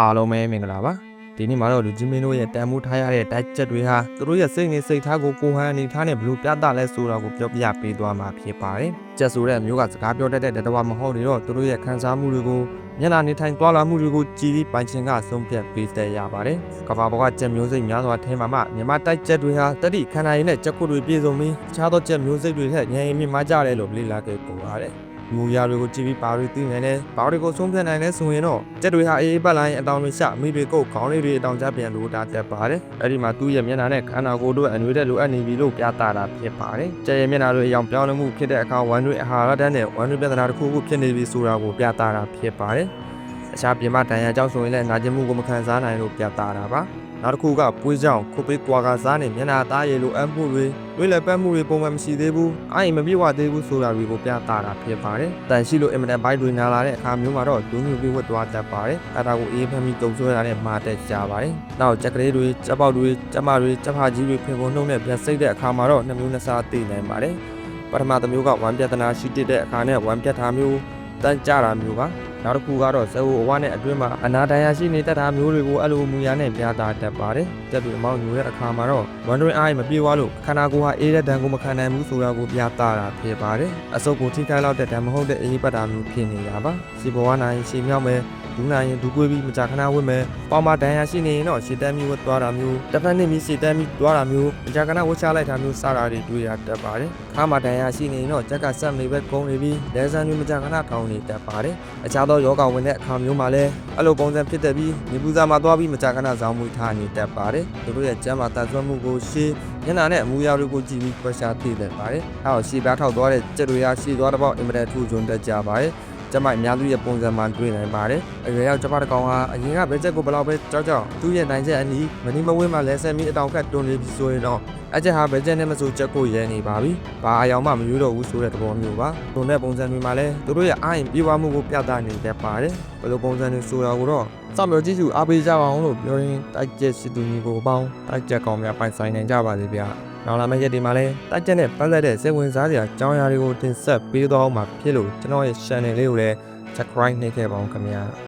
အားလုံးပဲမင်္ဂလာပါဒီနေ့မှာတော့လူကြီးမင်းတို့ရဲ့တန်မိုးထားရတဲ့တိုက်ချက်တွေဟာသူတို့ရဲ့စိတ်နေစိတ်ထားကိုကိုဟန်အနေထားနဲ့ဘယ်လိုပြသလဲဆိုတာကိုပြောပြပေးသွားမှာဖြစ်ပါတယ်ကျက်ဆိုတဲ့အမျိုးကစကားပြောတတ်တဲ့တတဝမဟုတ်နေတော့သူတို့ရဲ့ခံစားမှုတွေကိုမျက်နှာနေထိုင်သွားလာမှုတွေကိုကြည်ပြီးပိုင်ချင်ကဆုံးဖြတ်ပေးတဲ့ရပါတယ်ကဘာပေါ်ကကြက်မျိုးစိတ်များစွာထဲမှာမှမြမတိုက်ချက်တွေဟာတတိခန္ဓာရည်နဲ့ကြက်ခုတွေပြည့်စုံပြီးအခြားသောကြက်မျိုးစိတ်တွေထက်ဉာဏ်ရည်မြင့်မားကြတယ်လို့လေ့လာခဲ့ပုံပါတယ် မူရတွေကိုကြည့်ပြီးဘာတွေသိနိုင်လဲဘာတွေကိုဆုံးဖြတ်နိုင်လဲဆိုရင်တော့ကြက်တွေဟာအေးအေးပတ်လိုက်ရင်အတောင်တွေရှမိတွေကုတ်ခေါင်းလေးတွေအတောင်ကြပြန်လို့တာတက်ပါတယ်အဲ့ဒီမှာသူ့ရဲ့မျက်နှာနဲ့ခန္ဓာကိုယ်တို့အနွေးတဲ့လိုအပ်နေပြီလို့ပြသတာဖြစ်ပါတယ်ကြက်ရဲ့မျက်နှာတွေအယောင်ပြောင်းလဲမှုဖြစ်တဲ့အခါဝမ်းတွေအာဟာရဓာတ်နဲ့ဝမ်းတွေပြဿနာတစ်ခုခုဖြစ်နေပြီဆိုတာကိုပြသတာဖြစ်ပါတယ်အခြားပြင်ပတန်ရာကြောင့်ဆိုရင်လည်းနာကျင်မှုကိုမခံစားနိုင်လို့ပြသတာပါ နောက်တစ်ခုကပွေးကြောင်ခုတ်ပေးကွာကစားနေမျက်နှာသားရည်လိုအပ်မှုတွေတွေးလက်ပတ်မှုတွေပုံမှန်မရှိသေးဘူးအာရင်မပြည့်ဝသေးဘူးဆိုတာတွေကိုပြသတာဖြစ်ပါတယ်တန်ရှိလို့အင်မတန်ဘိုက်တွေနာလာတဲ့အခါမျိုးမှာတော့ဒုံညူပြီးဝတ်သွားတတ်ပါတယ်အဲဒါကိုအေးဖမ်းပြီးတုံဆွဲတာနဲ့မှာတက်ကြပါတယ်နောက်ကြက်ကလေးတွေကြက်ပေါက်တွေကြက်မတွေကြက်ဖာကြီးတွေဖင်ကုန်နှုံနဲ့ပြန်စိတ်တဲ့အခါမှာတော့နှစ်မျိုးနှစ်စားသိနိုင်ပါတယ်ပထမတစ်မျိုးကဝမ်းပြဿနာရှိတဲ့အခါနဲ့ဝမ်းပြတ်တာမျိုးတန်းကြတာမျိုးပါ နောက်တစ်ခုကတော့ဇဝအဝနဲ့အတွင်းမှာအနာတန်ရာရှိနေတတ်တာမျိုးတွေကိုအဲ့လိုမူရနဲ့ပြသတတ်ပါတယ်။တက်ပြီးအမောင်းညူတဲ့အခါမှာတော့ဝမ်ဒရင်အားမပြေဝလို့ခန္ဓာကိုယ်ဟာအေးတဲ့ဒဏ်ကိုမခံနိုင်ဘူးဆိုတာကိုပြသတာဖြစ်ပါတယ်။အစုပ်ကိုထိခိုက်လောက်တဲ့ဒဏ်မဟုတ်တဲ့အေးပတ်တာမျိုးဖြစ်နေတာပါ။စီဘဝနိုင်ရှေမြောက်မယ် ဒူးနိုင်ရင်ဒူးကွေးပြီးမကြာခဏဝတ်မယ်။ပေါင်မဒဏ်ရာရှိနေရင်တော့ရှေတန်းမျိုးဝတ်သွားတာမျိုးတစ်ဖက်နဲ့မြရှေတန်းပြီးသွားတာမျိုးမကြာခဏဝတ်ချလိုက်တာမျိုးစတာတွေတွေ့ရတတ်ပါတယ်။ခါမဒဏ်ရာရှိနေရင်တော့ကြက်ကဆက်နေပဲကုန်းနေပြီးလဲဆန်းမျိုးမကြာခဏထောင်နေတတ်ပါတယ်။အခြားသောယောဂဝင်တဲ့အခါမျိုးမှာလည်းအဲ့လိုပုံစံဖြစ်တဲ့ပြီးနေပူစာမှာသွားပြီးမကြာခဏဇောင်းမွေးထားနေတတ်ပါတယ်။သူတို့ရဲ့ကျမ်းမာတန်ဆွမ်းမှုကိုရှေးညနာနဲ့အမူအရာတွေကိုကြည့်ပြီးခွဲခြားသိတတ်ပါတယ်။အဲတော့ရှေးပြားထောက်သွားတဲ့ကြက်တွေဟာရှေးသွားတဲ့ပေါက်အင်မတန်ထူကျွန်းတတ်ကြပါတယ်။ ကျမအများစုရဲ့ပုံစံမှတွေ့နိုင်ပါတယ်။အရွယ်ရောက်ကျမတစ်ကောင်ဟာအရင်ကဘဲချက်ကိုဘယ်လောက်ပဲကြောက်ကြောက်သူ့ရဲ့နိုင်ချက်အနီးမနီမဝင်းမှလဲဆက်ပြီးအတောင်ခတ်တွန်းနေပြီဆိုရင်တော့အချက်ဟာဘဲချက်နဲ့မဆိုချက်ကိုရဲနေပါပြီ။ဘာအယောင်မှမယူတော့ဘူးဆိုတဲ့သဘောမျိုးပါ။တုံတဲ့ပုံစံတွေမှာလည်းသူတို့ရဲ့အာရင်ပြေဝမှုကိုပြသနေတတ်ပါတယ်။ဘယ်လိုပုံစံတွေဆိုတာကိုတော့စောင့်မျှော်ကြည့်စုအားပေးကြပါအောင်လို့ပြောရင်းတိုက်ချက်စစ်သူညီကိုအပေါင်းတိုက်ချက်ကောင်များပိုင်ဆိုင်နိုင်ကြပါစေဗျာ။ နောက်လာမယ့်ရက်ဒီမှာလည်းတိုက်ချက်နဲ့ပတ်သက်တဲ့စိတ်ဝင်စားစရာအကြောင်းအရာတွေကိုတင်ဆက်ပေးသွားအောင်မှာဖြစ်လို့ကျွန်တော်ရဲ့ channel လေးကိုလည်း subscribe နှိပ်ခဲ့ပါအောင်ခင်ဗျာ